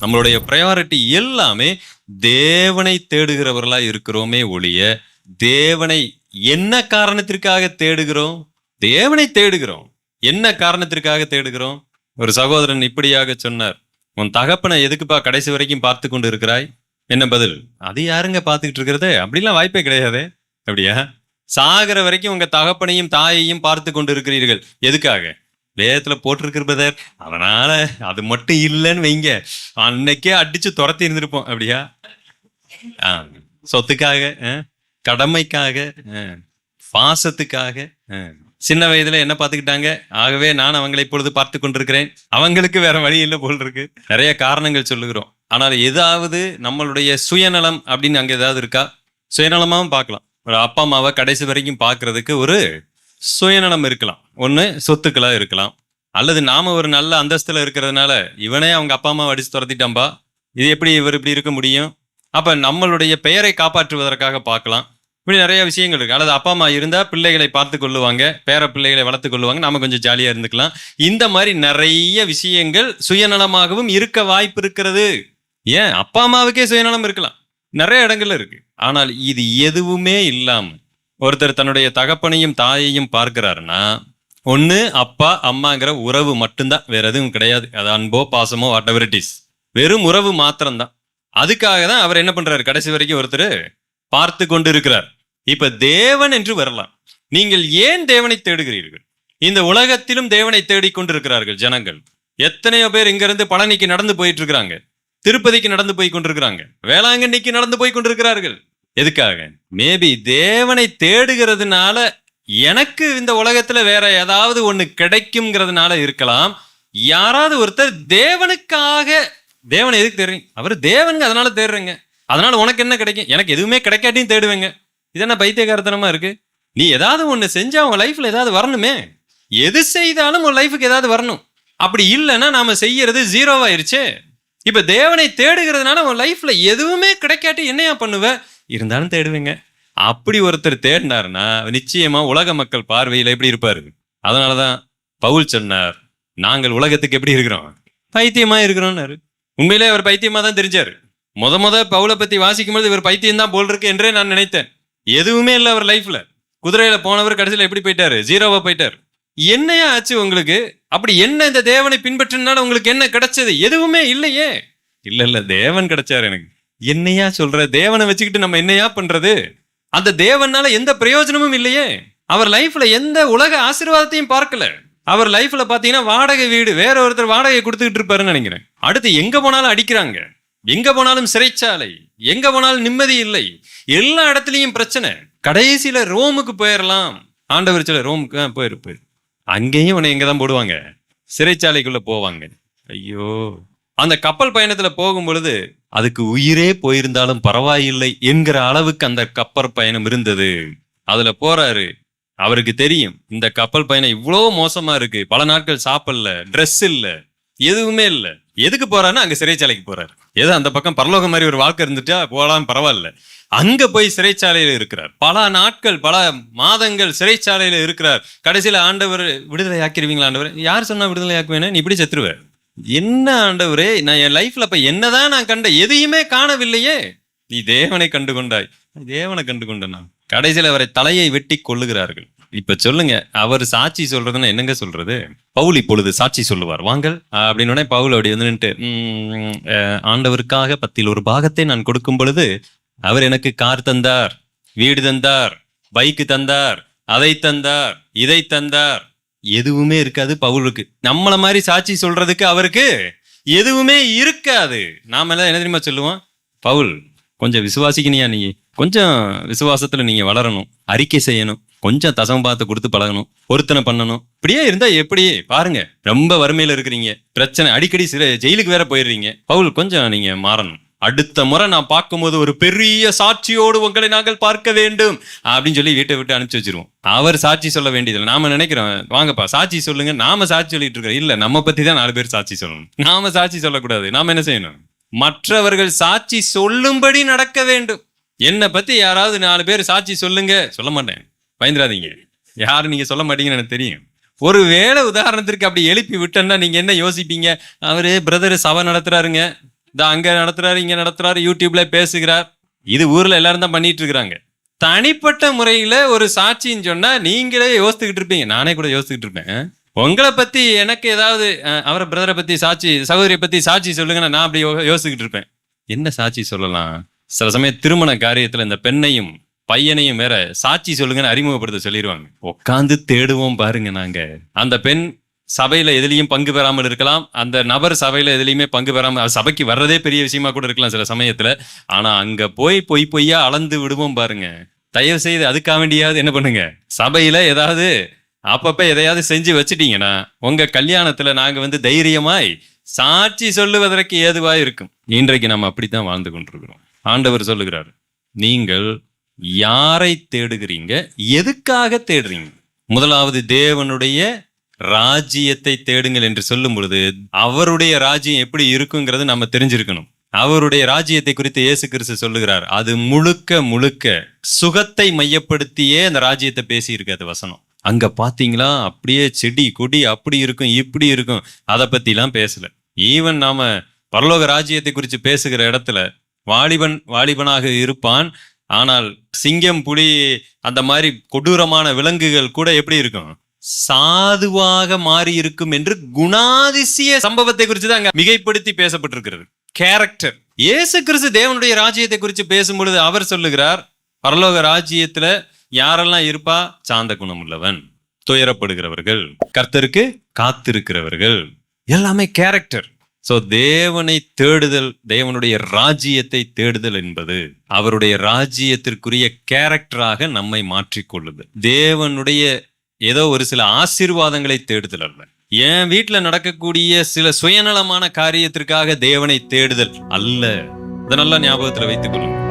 நம்மளுடைய ப்ரையாரிட்டி எல்லாமே தேவனை தேடுகிறவர்களா இருக்கிறோமே ஒழிய தேவனை என்ன காரணத்திற்காக தேடுகிறோம்? தேவனை தேடுகிறோம். என்ன காரணத்திற்காக தேடுகிறோம்? ஒரு சகோதரன் இப்படியாக சொன்னார். உன் தகப்பனை எதுக்குப்பா கடைசி வரைக்கும் பார்த்து கொண்டு இருக்கிறாய் என்ன பதில்? அது யாருங்க பார்த்துக்கிட்டு இருக்கிறது? அப்படிலாம் வாய்ப்பே கிடையாது. அப்படியா? சாகிற வரைக்கும் உங்க தகப்பனையும் தாயையும் பார்த்து கொண்டு இருக்கிறீர்கள் எதுக்காக? வேதத்துல போட்டிருக்கிற பிரதர் அதனால அது மட்டும் இல்லைன்னு வைங்க. அன்னைக்கே அடிச்சு துரத்தி இருந்திருப்போம். அப்படியா? ஆ, சொத்துக்காக ஆ, கடமைக்காக பாசத்துக்காக சின்ன வயதுல என்ன பார்த்துக்கிட்டாங்க? ஆகவே நான் அவங்களை இப்பொழுது பார்த்து கொண்டிருக்கிறேன். அவங்களுக்கு வேற வழி இல்லை போல் இருக்கு. நிறைய காரணங்கள் சொல்லுகிறோம். ஆனால் ஏதாவது நம்மளுடைய சுயநலம் அப்படின்னு அங்கே ஏதாவது இருக்கா? சுயநலமாகவும் பார்க்கலாம். ஒரு அப்பா அம்மாவை கடைசி வரைக்கும் பார்க்கறதுக்கு ஒரு சுயநலம் இருக்கலாம். ஒன்று சொத்துக்களாக இருக்கலாம். அல்லது நாம் ஒரு நல்ல அந்தஸ்தில் இருக்கிறதுனால இவனே அவங்க அப்பா அம்மாவை அடித்து துரத்திட்டான்பா? இது எப்படி இவர் இப்படி இருக்க முடியும்? அப்போ நம்மளுடைய பெயரை காப்பாற்றுவதற்காக பார்க்கலாம். இப்படி நிறைய விஷயங்கள் இருக்குது அல்லது அப்பா அம்மா இருந்தால் பிள்ளைகளை பார்த்து கொள்ளுவாங்க. பேர பிள்ளைகளை வளர்த்து கொள்ளுவாங்க. நாம கொஞ்சம் ஜாலியாக இருந்துக்கலாம். இந்த மாதிரி நிறைய விஷயங்கள் சுயநலமாகவும் இருக்க வாய்ப்பு இருக்கிறது. ஏன்? அப்பா அம்மாவுக்கே சுயநலம் இருக்கலாம். நிறைய இடங்கள்ல இருக்கு. ஆனால் இது எதுவுமே இல்லாமல் ஒருத்தர் தன்னுடைய தகப்பனையும் தாயையும் பார்க்கிறாருன்னா ஒன்று அப்பா அம்மாங்கிற உறவு மட்டும்தான். வேற எதுவும் கிடையாது. அது அன்போ பாசமோ வாட் எவர் இட் இஸ் வெறும் உறவு மாத்திரம்தான். அதுக்காக தான் அவர் என்ன பண்றாரு? கடைசி வரைக்கும் ஒருத்தர் பார்த்து கொண்டு இருக்கிறார் இப்ப தேவன் என்று வரலாம். நீங்கள் ஏன் தேவனை தேடுகிறீர்கள்? இந்த உலகத்திலும் தேவனை தேடிக்கொண்டிருக்கிறார்கள் ஜனங்கள். எத்தனையோ பேர் இங்கிருந்து பழனிக்கு நடந்து போயிட்டு இருக்கிறாங்க. திருப்பதிக்கு நடந்து போய் கொண்டிருக்கிறாங்க. வேளாங்கண்ணிக்கு நடந்து போய் கொண்டிருக்கிறார்கள். எதுக்காக? மேபி தேவனை தேடுகிறதுனால எனக்கு இந்த உலகத்துல வேற ஏதாவது ஒன்று கிடைக்குங்கிறதுனால இருக்கலாம். யாராவது ஒருத்தர் தேவனுக்காக தேவனை எதுக்கு தேடுறீங்க? அவர் தேவனுங்க அதனால தேடுறேங்க. அதனால உனக்கு என்ன கிடைக்கும்? எனக்கு எதுவுமே கிடைக்காட்டியும் தேடுவேங்க. இது என்ன பைத்தியகாரத்தனமா இருக்கு? நீ ஏதாவது ஒன்று செஞ்சா உன் லைஃப்ல ஏதாவது வரணுமே. எது செய்தாலும் உன் லைஃபுக்கு ஏதாவது வரணும். அப்படி இல்லைன்னா நாம செய்யறது ஜீரோவாயிருச்சே இப்ப தேவனை தேடுகிறதுனால உன் லைஃப்ல எதுவுமே கிடைக்காட்டி என்னையா பண்ணுவேன் இருந்தாலும் தேடுவீங்க. அப்படி ஒருத்தர் தேடினாருன்னா நிச்சயமா உலக மக்கள் பார்வையில் எப்படி இருப்பாரு? அதனாலதான் பவுல் சொன்னார் நாங்கள் உலகத்துக்கு எப்படி இருக்கிறோம்? பைத்தியமா இருக்கிறோம்னாரு உண்மையிலே அவர் பைத்தியமா தான் தெரிஞ்சாரு. முத முத பவுலை பத்தி வாசிக்கும் இவர் பைத்தியம் தான் போல் இருக்கு என்றே நான் நினைத்தேன். எதுவுமே இல்லை அவர் லைஃப்ல குதிரையில போனவர் கடைசியில் எப்படி போயிட்டாரு? ஜீரோவா போயிட்டார். என்னையா ஆச்சு உங்களுக்கு? அப்படி என்ன இந்த தேவனை பின்பற்றினால உங்களுக்கு என்ன கிடைச்சது? எதுவுமே இல்லையே. இல்ல இல்ல தேவன் கிடைச்சாரு எனக்கு. என்னையா சொல்ற? தேவனை வச்சுக்கிட்டு நம்ம என்னையா பண்றது? அந்த தேவனால எந்த பிரயோஜனமும் இல்லையே. அவர் லைஃப்ல எந்த உலக ஆசீர்வாதத்தையும் பார்க்கல. அவர் லைஃப்ல பாத்தீங்கன்னா வாடகை வீடு வேற ஒருத்தர் வாடகை கொடுத்துக்கிட்டு இருப்பாருன்னு நினைக்கிறேன். அடுத்து எங்க போனாலும் அடிக்கிறாங்க. எங்க போனாலும் சிறைச்சாலை எங்க போனாலும் நிம்மதி இல்லை. எல்லா இடத்துலையும் பிரச்சனை. கடைசியில ரோமுக்கு போயிடலாம் ஆண்டவர் சில ரோமுக்கு தான் போயிரு அங்கேயும் உன்னை எங்க தான் போடுவாங்க. சிறைச்சாலைக்குள்ள போவாங்க. ஐயோ. அந்த கப்பல் பயணத்துல போகும் பொழுது அதுக்கு உயிரே போயிருந்தாலும் பரவாயில்லை என்கிற அளவுக்கு அந்த கப்பல் பயணம் இருந்தது. அதுல போறாரு. அவருக்கு தெரியும் இந்த கப்பல் பயணம் இவ்வளோ மோசமா இருக்கு. பல நாட்கள் சாப்பிடல ட்ரெஸ் இல்ல எதுவுமே இல்ல. எதுக்கு போறாருன்னா அங்க சிறைச்சாலைக்கு போறாரு. ஏதோ அந்த பக்கம் பரலோகம் மாதிரி ஒரு வாழ்க்கை இருந்துட்டா போகலாம் பரவாயில்ல. அங்க போய் சிறைச்சாலையில இருக்கிறார். பல நாட்கள் பல மாதங்கள் சிறைச்சாலையில இருக்கிறார். கடைசியில ஆண்டவர் விடுதலை ஆக்கிடுவீங்களா ஆண்டவர்? யார் சொன்னா விடுதலை ஆக்குவேன்னு? நீ இப்படி செத்துருவேன் என்ன ஆண்டவரே நான் என் லைஃப்ல அப்ப என்னதான் நான் கண்ட எதையுமே காணவில்லையே. நீ தேவனை கண்டு கொண்டாய். தேவனை கண்டு கொண்டனா கடைசியில் அவரை தலையை வெட்டி கொள்ளுகிறார்கள் இப்ப சொல்லுங்க அவர் சாட்சி சொல்றதுன்னா என்னங்க சொல்றது? பவுல் இப்பொழுது சாட்சி சொல்லுவார். வாங்கள் அப்படின்னு பவுல் அப்படி வந்து ஆண்டவருக்காக பத்தில் ஒரு பாகத்தை நான் கொடுக்கும் பொழுது அவர் எனக்கு கார் தந்தார் வீடு தந்தார் பைக்கு தந்தார் அதை தந்தார் இதை தந்தார் எதுவுமே இருக்காது பவுலுக்கு. நம்மள மாதிரி சாட்சி சொல்றதுக்கு அவருக்கு எதுவுமே இருக்காது. நாம எல்லாம் என்ன தெரியுமா சொல்லுவோம்? பவுல் கொஞ்சம் விசுவாசிக்கணியா நீ? கொஞ்சம் விசுவாசத்துல நீங்க வளரணும். அறிக்கை செய்யணும். கொஞ்சம் தசம் பார்த்து கொடுத்து பழகணும். பொருத்தனை பண்ணணும். இப்படியே இருந்தா எப்படி? பாருங்க. ரொம்ப வறுமையில இருக்கிறீங்க. பிரச்சனை. அடிக்கடி சில ஜெயிலுக்கு வேற போயிடுறீங்க. பவுல் கொஞ்சம் நீங்க மாறணும். அடுத்த முறை நான் பார்க்கும்போது ஒரு பெரிய சாட்சியோடு உங்களை நாங்கள் பார்க்க வேண்டும் அப்படின்னு சொல்லி வீட்டை விட்டு அனுப்பிச்சி வச்சிருவோம். அவர் சாட்சி சொல்ல வேண்டியதில்லை. நாம நினைக்கிறோம் வாங்கப்பா சாட்சி சொல்லுங்க. நாம சாட்சி சொல்லிட்டு இருக்கோம் இல்ல நம்ம பத்தி தான் நாலு பேர் சாட்சி சொல்லணும். நாம சாட்சி சொல்லக்கூடாது. நாம என்ன செய்யணும்? மற்றவர்கள் சாட்சி சொல்லும்படி நடக்க வேண்டும். என்னை பத்தி யாராவது நாலு பேர் சாட்சி சொல்லுங்க. சொல்ல மாட்டேன். பயந்துடாதீங்க. யாரும் நீங்க சொல்ல மாட்டீங்கன்னு எனக்கு தெரியும். ஒரு வேளை உதாரணத்திற்கு அப்படி எழுப்பி விட்டேன்னா நீங்க என்ன யோசிப்பீங்க? அவரு பிரதர் சபை நடத்துறாருங்க. இந்த அங்க நடத்துறாரு இங்க நடத்துறாரு யூடியூப்ல பேசுகிறார். இது ஊர்ல எல்லாரும் தான் பண்ணிட்டு இருக்கிறாங்க தனிப்பட்ட முறையில ஒரு சாட்சின்னு சொன்னா நீங்களே யோசித்துக்கிட்டு இருப்பீங்க. நானே கூட யோசித்துக்கிட்டு இருப்பேன். உங்களை பத்தி எனக்கு ஏதாவது அவரை பிரதரை பத்தி சாட்சி சகோதரியை பத்தி சாட்சி சொல்லுங்கன்னா நான் அப்படி யோசிச்சுக்கிட்டு இருப்பேன். என்ன சாட்சி சொல்லலாம்? சில சமயம் திருமண காரியத்துல இந்த பெண்ணையும் பையனையும் வேற சாட்சி சொல்லுங்கன்னு அறிமுகப்படுத்த சொல்லிடுவாங்க உட்காந்து தேடுவோம் பாருங்க நாங்க. அந்த பெண் சபையில் எதுலேயும் பங்கு பெறாமல் இருக்கலாம். அந்த நபர் சபையில் எதுலேயுமே பங்கு பெறாமல் சபைக்கு வர்றதே பெரிய விஷயமா கூட இருக்கலாம் சில சமயத்தில். ஆனால் அங்கே போய் பொய் பொய்யா அளந்து விடுவோம் பாருங்க. தயவு செய்து அதுக்காக வேண்டியாவது என்ன பண்ணுங்க? சபையில் ஏதாவது அப்பப்போ எதையாவது செஞ்சு வச்சுட்டீங்கன்னா உங்கள் கல்யாணத்தில் நாங்கள் வந்து தைரியமாய் சாட்சி சொல்லுவதற்கு ஏதுவாக இருக்கும். இன்றைக்கு நம்ம அப்படித்தான் வாழ்ந்து கொண்டிருக்கிறோம். ஆண்டவர் சொல்லுகிறார் நீங்கள் யாரை தேடுகிறீங்க? எதுக்காக தேடுறீங்க? முதலாவது தேவனுடைய ராஜ்யத்தை தேடுங்கள் என்று சொல்லும் பொழுது அவருடைய ராஜ்யம் எப்படி இருக்குங்கிறது நம்ம தெரிஞ்சிருக்கணும். அவருடைய ராஜ்யத்தை குறித்து இயேசு கிறிஸ்து சொல்லுகிறார். அது முழுக்க முழுக்க சுகத்தை மையப்படுத்தியே அந்த ராஜ்யத்தை பேசி அது வசனம். அங்க பாத்தீங்களா? அப்படியே செடி கொடி அப்படி இருக்கும் இப்படி இருக்கும். அதை பத்திலாம் பேசல. ஈவன் நாம பரலோக ராஜ்யத்தை குறித்து பேசுகிற இடத்துல வாலிபன் வாலிபனாக இருப்பான். ஆனால் சிங்கம் புலி அந்த மாதிரி கொடூரமான விலங்குகள் கூட எப்படி இருக்கும்? சாதுவாக மாறி இருக்கும் என்று குணாதிசய சம்பவத்தை குறித்து தான் அங்க மிகைப்படுத்தி பேசப்பட்டிருக்கிறது. கேரக்டர் இயேசு கிறிஸ்து தேவனுடைய ராஜ்யத்தை குறித்து பேசும்பொழுது அவர் சொல்லுகிறார் பரலோக ராஜ்யத்துல யாரெல்லாம் இருப்பா? சாந்த குணம் உள்ளவன் துயரப்படுகிறவர்கள் கர்த்தருக்கு காத்திருக்கிறவர்கள். எல்லாமே கேரக்டர் சோ தேவனை தேடுதல் தேவனுடைய ராஜ்யத்தை தேடுதல் என்பது அவருடைய ராஜ்யத்திற்குரிய கேரக்டராக நம்மை மாற்றிக்கொள்ளுது. தேவனுடைய ஏதோ ஒரு சில ஆசீர்வாதங்களை தேடுதல் அல்ல. என் வீட்டில் நடக்கக்கூடிய சில சுயநலமான காரியத்திற்காக தேவனை தேடுதல் அல்ல. இதை நல்லா ஞாபகத்துல வைத்துக் கொள்ளுங்கள்